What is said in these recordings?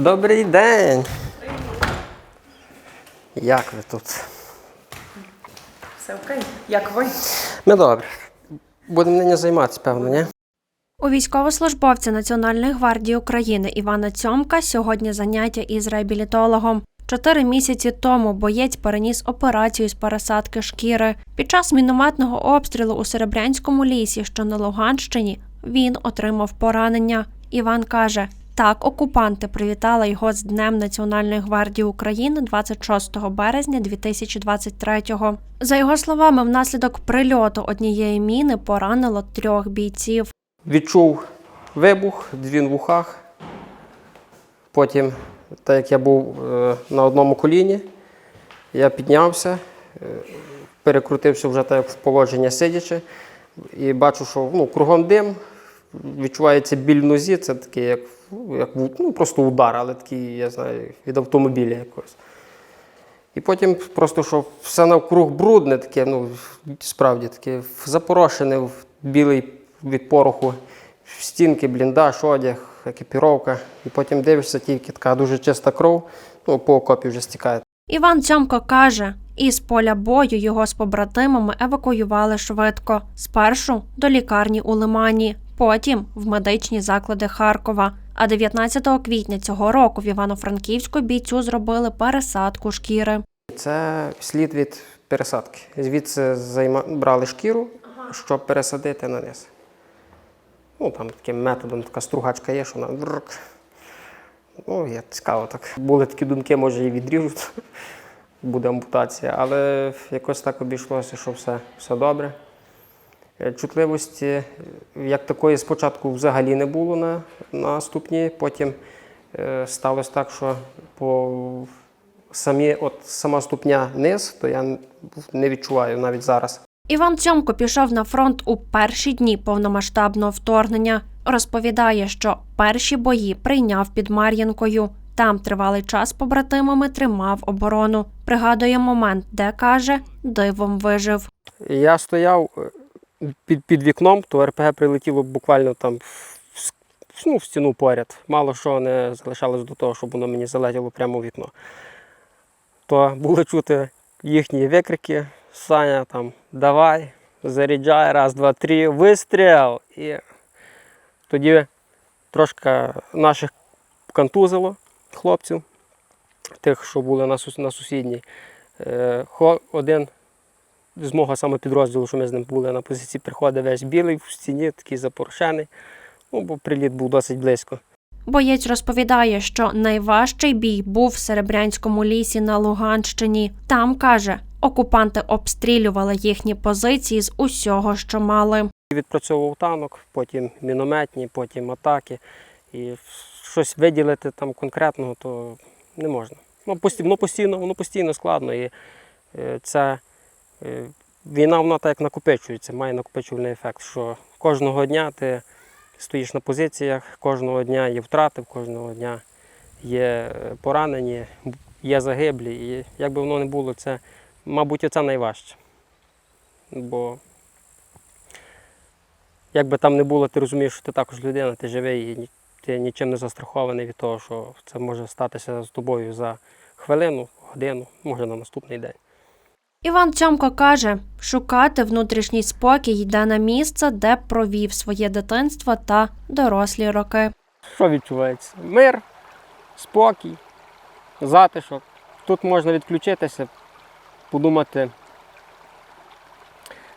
Добрий день. Як ви тут? Все окей. Як ви? Ми добре. Будемо нині займатися, певно, ні? У військовослужбовця Національної гвардії України Івана Цьомка сьогодні заняття із реабілітологом. Чотири місяці тому боєць переніс операцію з пересадки шкіри. Під час мінометного обстрілу у Серебрянському лісі, що на Луганщині, він отримав поранення. Іван каже: так, окупанти привітали його з Днем Національної гвардії України 26 березня 2023-го. За його словами, внаслідок прильоту однієї міни поранило трьох бійців. Відчув вибух, дзвін в ухах. Потім, так як я був е, на одному коліні, я піднявся, е, перекрутився вже так в положення сидячи, і бачу, що ну, кругом дим, відчувається біль в нозі, це такий, як, як ну, просто удар, але такий, я знаю, від автомобіля якогось. І потім просто, що все навкруг брудне, таке, ну, справді таке, запорошене, в- білий від пороху, стінки, бліндаж, одяг, екіпіровка. І потім дивишся, тільки така дуже чиста кров, ну, по окопі вже стікає. Іван Цьомко каже, із поля бою його з побратимами евакуювали швидко. Спершу до лікарні у Лимані, потім в медичні заклади Харкова. А 19 квітня цього року в Івано-Франківську бійцю зробили пересадку шкіри. Це слід від пересадки. Звідси займа... брали шкіру, щоб пересадити на низ. Ну, там таким методом така стругачка є, що вона. врк. Ну, є цікаво так. Були такі думки, може її відріжуть, буде ампутація, але якось так обійшлося, що все, все добре. Е, Чутливості е, як такої спочатку взагалі не було на, на ступні, потім е, сталося так, що по самі, от сама ступня низ, то я не відчуваю навіть зараз. Іван Цьомко пішов на фронт у перші дні повномасштабного вторгнення. Розповідає, що перші бої прийняв під Мар'їнкою. Там тривалий час побратимами тримав оборону. Пригадує момент, де каже, дивом вижив. Я стояв е, під, під вікном, то РПГ прилетіло буквально там в, ну, в стіну поряд. Мало що не залишалось до того, щоб воно мені залетіло прямо в вікно. То було чути їхні викрики. Саня там давай, заряджай, раз, два, три, вистріл. І тоді трошки наших контузило хлопців, тих, що були на сусідній. Е, Один з мого саме підрозділу, що ми з ним були на позиції, приходить весь білий в стіні, такий запорошений. Ну, бо приліт був досить близько. Боєць розповідає, що найважчий бій був в Серебрянському лісі на Луганщині. Там каже, окупанти обстрілювали їхні позиції з усього, що мали. Відпрацьовував танок, потім мінометні, потім атаки. І щось виділити там конкретного, то не можна. Ну, постійно, воно постійно, воно постійно складно. І е, це війна вона так як накопичується, має накопичувальний ефект, що кожного дня ти стоїш на позиціях, кожного дня є втрати, кожного дня є е, поранені, є загиблі. І як би воно не було, це, мабуть, це найважче. Бо як би там не було, ти розумієш, що ти також людина, ти живий і ти нічим не застрахований від того, що це може статися з тобою за хвилину, годину, може на наступний день. Іван Цьомко каже, шукати внутрішній спокій йде на місце, де провів своє дитинство та дорослі роки. Що відчувається? Мир, спокій, затишок. Тут можна відключитися, подумати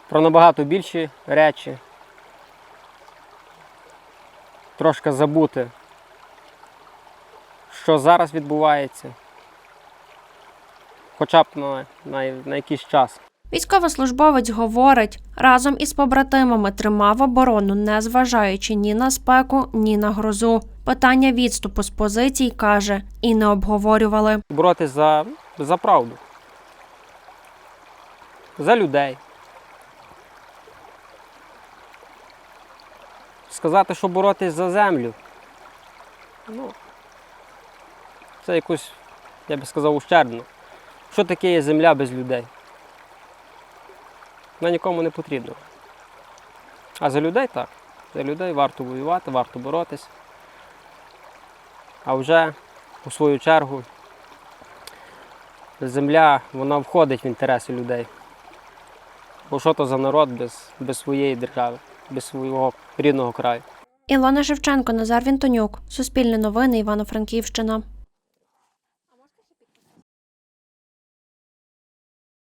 про набагато більші речі, трошки забути, що зараз відбувається, хоча б на, на, на якийсь час. Військовослужбовець говорить, разом із побратимами тримав оборону, не зважаючи ні на спеку, ні на грозу. Питання відступу з позицій каже, і не обговорювали. боротись за, за правду, за людей. Сказати, що боротись за землю. Ну, це якось, я би сказав, ущербно. Що таке є земля без людей? Вона нікому не потрібна. А за людей так. За людей варто воювати, варто боротись. А вже у свою чергу, земля вона входить в інтереси людей. Бо що то за народ без, без своєї держави, без свого рідного краю? Ілона Шевченко, Назар Вінтонюк. Суспільне новини Івано-Франківщина.